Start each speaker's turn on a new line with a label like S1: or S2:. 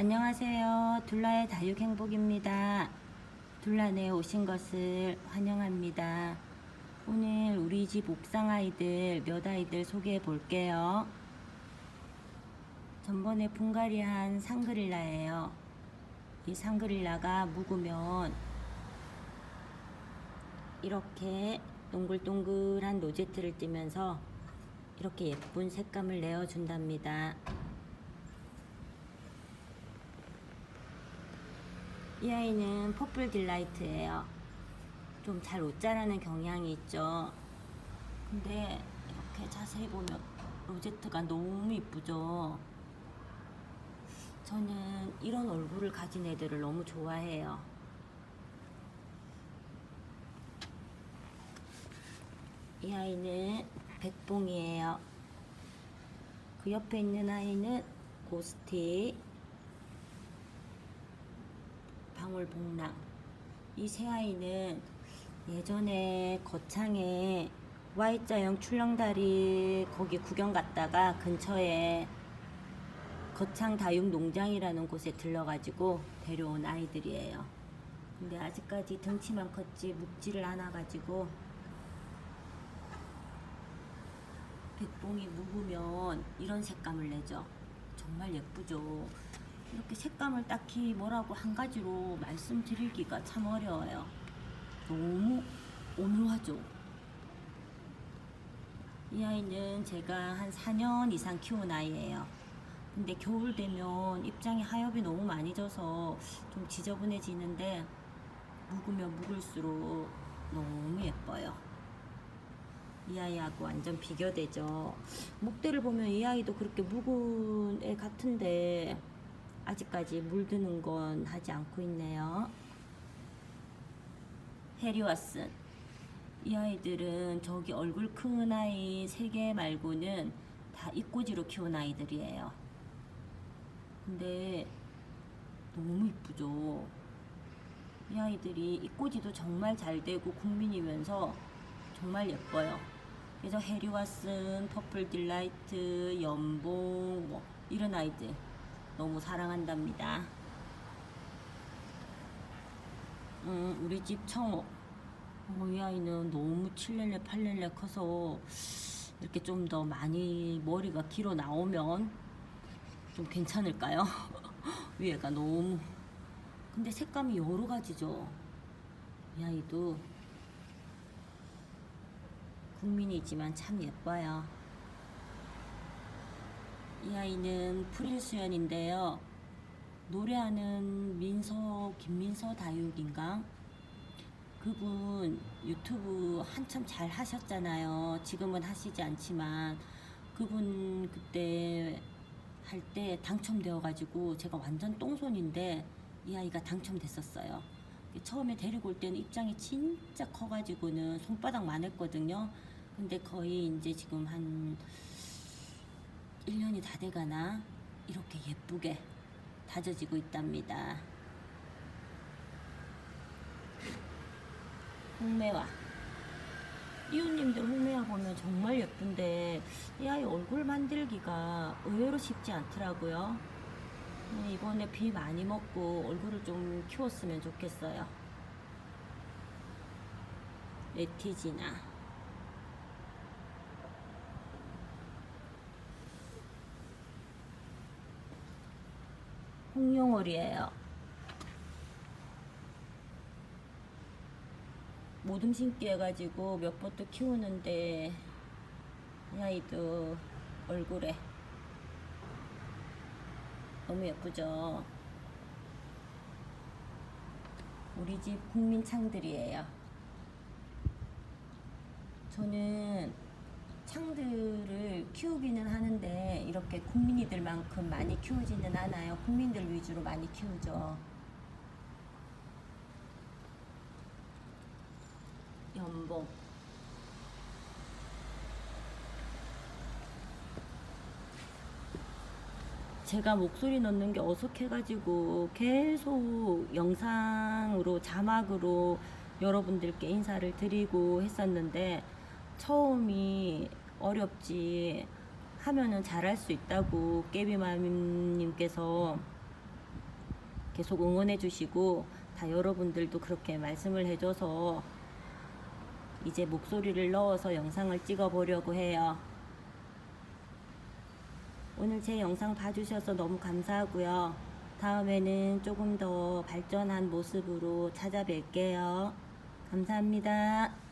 S1: 안녕하세요. 둘라의 다육행복입니다. 둘라네 오신 것을 환영합니다. 오늘 우리 집 옥상 아이들 몇 아이들 소개해 볼게요. 전번에 분갈이한 상그릴라예요. 이 상그릴라가 묵으면 이렇게 동글동글한 로제트를 띠면서 이렇게 예쁜 색감을 내어준답니다. 이 아이는 퍼플 딜라이트예요. 좀잘못 자라는 경향이 있죠. 근데 이렇게 자세히 보면 로제트가 너무 이쁘죠. 저는 이런 얼굴을 가진 애들을 너무 좋아해요. 이 아이는 백봉이에요. 그 옆에 있는 아이는 고스티, 방울복랑. 이 세 아이는 예전에 거창에 Y자형 출렁다리 거기 구경 갔다가 근처에 거창 다육 농장이라는 곳에 들러가지고 데려온 아이들이에요. 근데 아직까지 등치만 컸지 묵지를 않아가지고 백봉이 묵으면 이런 색감을 내죠. 정말 예쁘죠. 이렇게 색감을 딱히 뭐라고 한 가지로 말씀드리기가 참 어려워요. 너무 오묘하죠. 이 아이는 제가 한 4년 이상 키운 아이예요. 근데 겨울 되면 입장이 하엽이 너무 많이 져서 좀 지저분해지는데 묵으면 묵을수록 너무 예뻐요. 이 아이하고 완전 비교되죠. 목대를 보면 이 아이도 그렇게 묵은 애 같은데 아직까지 물드는 건 하지 않고 있네요. 해리와슨. 이 아이들은 저기 얼굴 큰 아이 세개 말고는 다 입꼬지로 키운 아이들이에요. 근데 너무 이쁘죠. 이 아이들이 입꼬지도 정말 잘 되고 국민이면서 정말 예뻐요. 그래서 해리와슨, 퍼플 딜라이트, 연봉 뭐 이런 아이들 너무 사랑한답니다. 음, 우리 집 청호. 어, 이 아이는 너무 7렐레, 8렐레 커서 이렇게 좀 더 많이 머리가 길어 나오면 좀 괜찮을까요? 위에가 너무. 근데 색감이 여러 가지죠. 이 아이도 국민이지만 참 예뻐요. 이 아이는 프릴수연인데요. 노래하는 민서 김민서 다육인가? 그분 유튜브 한참 잘 하셨잖아요. 지금은 하시지 않지만 그분 그때 할 때 당첨되어 가지고 제가 완전 똥손인데 이 아이가 당첨됐었어요. 처음에 데리고 올 때는 입장이 진짜 커가지고는 손바닥만 했거든요. 근데 거의 이제 지금 한 1년이 다 돼가나 이렇게 예쁘게 다져지고 있답니다. 홍매화. 이웃님들 홍매화 보면 정말 예쁜데 이 아이 얼굴 만들기가 의외로 쉽지 않더라고요. 네, 이번에 비 많이 먹고 얼굴을 좀 키웠으면 좋겠어요. 레티지나. 홍룡월이에요. 모둠 심기 해가지고 몇 번도 키우는데 이 아이도 얼굴에 너무 예쁘죠? 우리 집 국민 창들이에요. 저는 창들을 키우기는 하는데 이렇게 국민이들만큼 많이 키우지는 않아요. 국민들 위주로 많이 키우죠. 연봉. 제가 목소리 넣는 게 어색해가지고 계속 영상으로 자막으로 여러분들께 인사를 드리고 했었는데 처음이 어렵지 하면은 잘할 수 있다고 깨비맘님께서 계속 응원해 주시고 다 여러분들도 그렇게 말씀을 해줘서 이제 목소리를 넣어서 영상을 찍어 보려고 해요. 오늘 제 영상 봐주셔서 너무 감사하고요. 다음에는 조금 더 발전한 모습으로 찾아뵐게요. 감사합니다.